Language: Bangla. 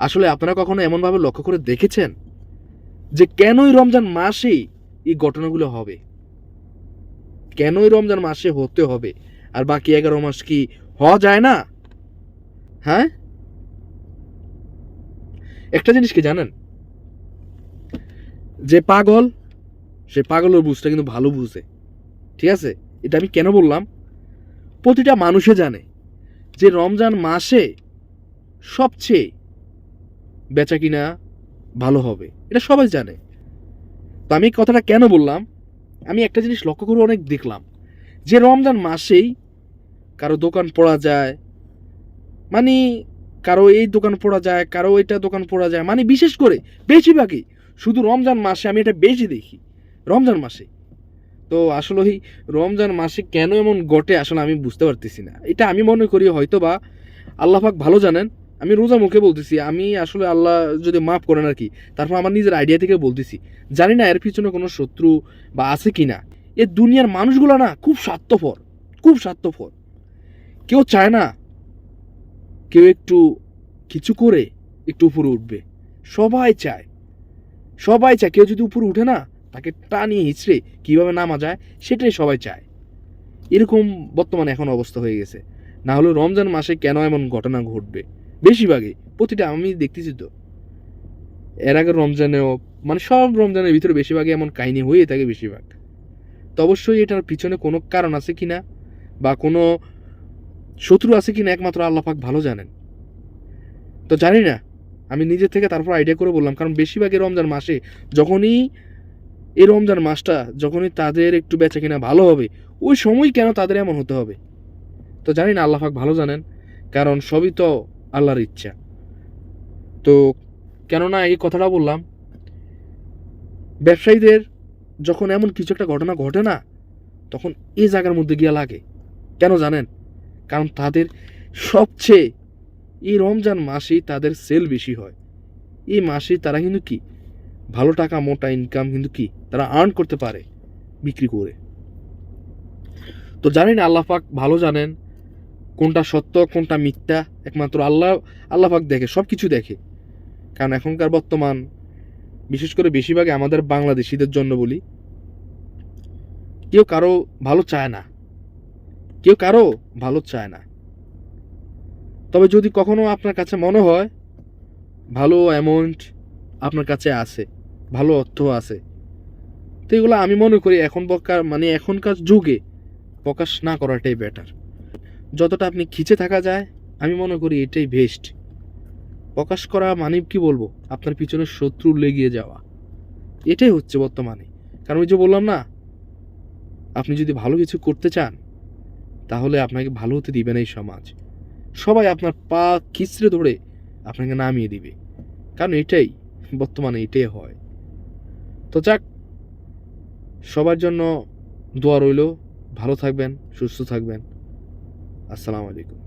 আসলে আপনারা কখনো এমনভাবে লক্ষ্য করে দেখেছেন যে কেনই রমজান মাসেই এই ঘটনাগুলো হবে? কেনই রমজান মাসে হতে হবে? আর বাকি এগারো মাস কি হওয়া যায় না? হ্যাঁ? একটা জিনিস কি জানেন? যে পাগল, সে পাগলের বুঝটা কিন্তু ভালো বুঝে। ঠিক আছে? এটা আমি কেন বললাম? প্রতিটা মানুষে জানে যে রমজান মাসে সবচেয়ে বেচা কিনা ভালো হবে। এটা সবাই জানে। তো আমি কথাটা কেন বললাম? আমি একটা জিনিস লক্ষ্য করে অনেক দেখলাম। যে রমজান মাসেই কারও দোকান পড়া যায় মানে কারও এই দোকান পড়া যায়, কারও এটা দোকান পড়া যায় মানে বিশেষ করে বেশিরভাগই শুধু রমজান মাসে আমি এটা বেশি দেখি। রমজান মাসে। তো আসলে এই রমজান মাসে কেন এমন ঘটে আসলে আমি বুঝতে পারতেছি না। এটা আমি মনে করি হয়তো বা আল্লাহ পাক ভালো জানেন আমি রোজা মুখে বলতেছি, আমি আসলে আল্লাহ যদি মাফ করেন আর কি, তারপর আমার নিজের আইডিয়া থেকে বলতেছি। জানি না এর পিছনে কোনো শত্রু বা আছে কি না এ দুনিয়ার মানুষগুলো না খুব স্বার্থপর খুব স্বার্থপর। কেউ চায় না কেউ একটু কিছু করে একটু উপরে উঠবে। সবাই চায় সবাই চায়। কেউ যদি উপরে উঠে না, তাকে টানিয়ে হিচড়ে কীভাবে নামা যায়, সেটাই সবাই চায়। এরকম বর্তমানে এখন অবস্থা হয়ে গেছে। না হলে রমজান মাসে কেন এমন ঘটনা ঘটবে? বেশিরভাগই প্রতিটা আমি দেখতেছি তো। এর আগে রমজানেও মানে সব রমজানের ভিতরে বেশিরভাগই এমন কাহিনী হয়ে থাকে বেশিরভাগ। তো অবশ্যই এটার পিছনে কোনো কারণ আছে কি না বা কোনো শত্রু আছে কি না একমাত্র আল্লাহ পাক ভালো জানেন। তো জানি না, আমি নিজে থেকে তারপর আইডিয়া করে বললাম, কারণ বেশিরভাগই রমজান মাসে যখনই এই রমজান মাসটা যখনই তাদের একটু বেচা কিনা ভালো হবে, ওই সময় কেন তাদের এমন হতে হবে? তো জানি না, আল্লাহ পাক ভালো জানেন, কারণ সবই তো আল্লাহর ইচ্ছা। তো কেননা এই কথাটা বললাম, ব্যবসায়ীদের যখন এমন কিছু একটা ঘটনা ঘটে না, তখন এই জায়গার মধ্যে গিয়া লাগে। কেন জানেন? কারণ তাদের সবচেয়ে এই রমজান মাসেই তাদের সেল বেশি হয়। এই মাসে তারা কিন্তু কি? ভালো টাকা, মোটা ইনকাম কিন্তু কি? তারা আর্ন করতে পারে বিক্রি করে। তো জানেন আল্লাহ পাক ভালো জানেন কোনটা সত্য, কোনটা মিথ্যা, একমাত্র আল্লাহ আল্লাহ পাক দেখে সব কিছু দেখে। কারণ এখনকার বর্তমান, বিশেষ করে বেশিরভাগই আমাদের বাংলাদেশিদের জন্য বলি, কেউ কারও ভালো চায় না। কেউ কারও ভালো চায় না। তবে যদি কখনো আপনার কাছে মনে হয়, ভালো অ্যামাউন্ট আপনার কাছে আছে, ভালো অর্থ আছে, তো এগুলো আমি মনে করি এখন প্রকার মানে এখনকার যুগে প্রকাশ না করাটাই বেটার যতটা আপনি খিচে থাকা যায়, আমি মনে করি এটাই বেস্ট প্রকাশ করা মানে কি বলব? আপনার পিছনে শত্রু লেগিয়ে যাওয়া। এটাই হচ্ছে বর্তমানে। কারণ ওই যে বললাম না, আপনি যদি ভালো কিছু করতে চান, তাহলে আপনাকে ভালো হতে দিবে না এই সমাজ। সবাই আপনার পা খিচড়ে ধরে আপনাকে নামিয়ে দিবে। কারণ এটাই, বর্তমানে এটাই হয়। তো যাক, সবার জন্য দোয়া রইল। ভালো থাকবেন, সুস্থ থাকবেন। আসসালামু আলাইকুম।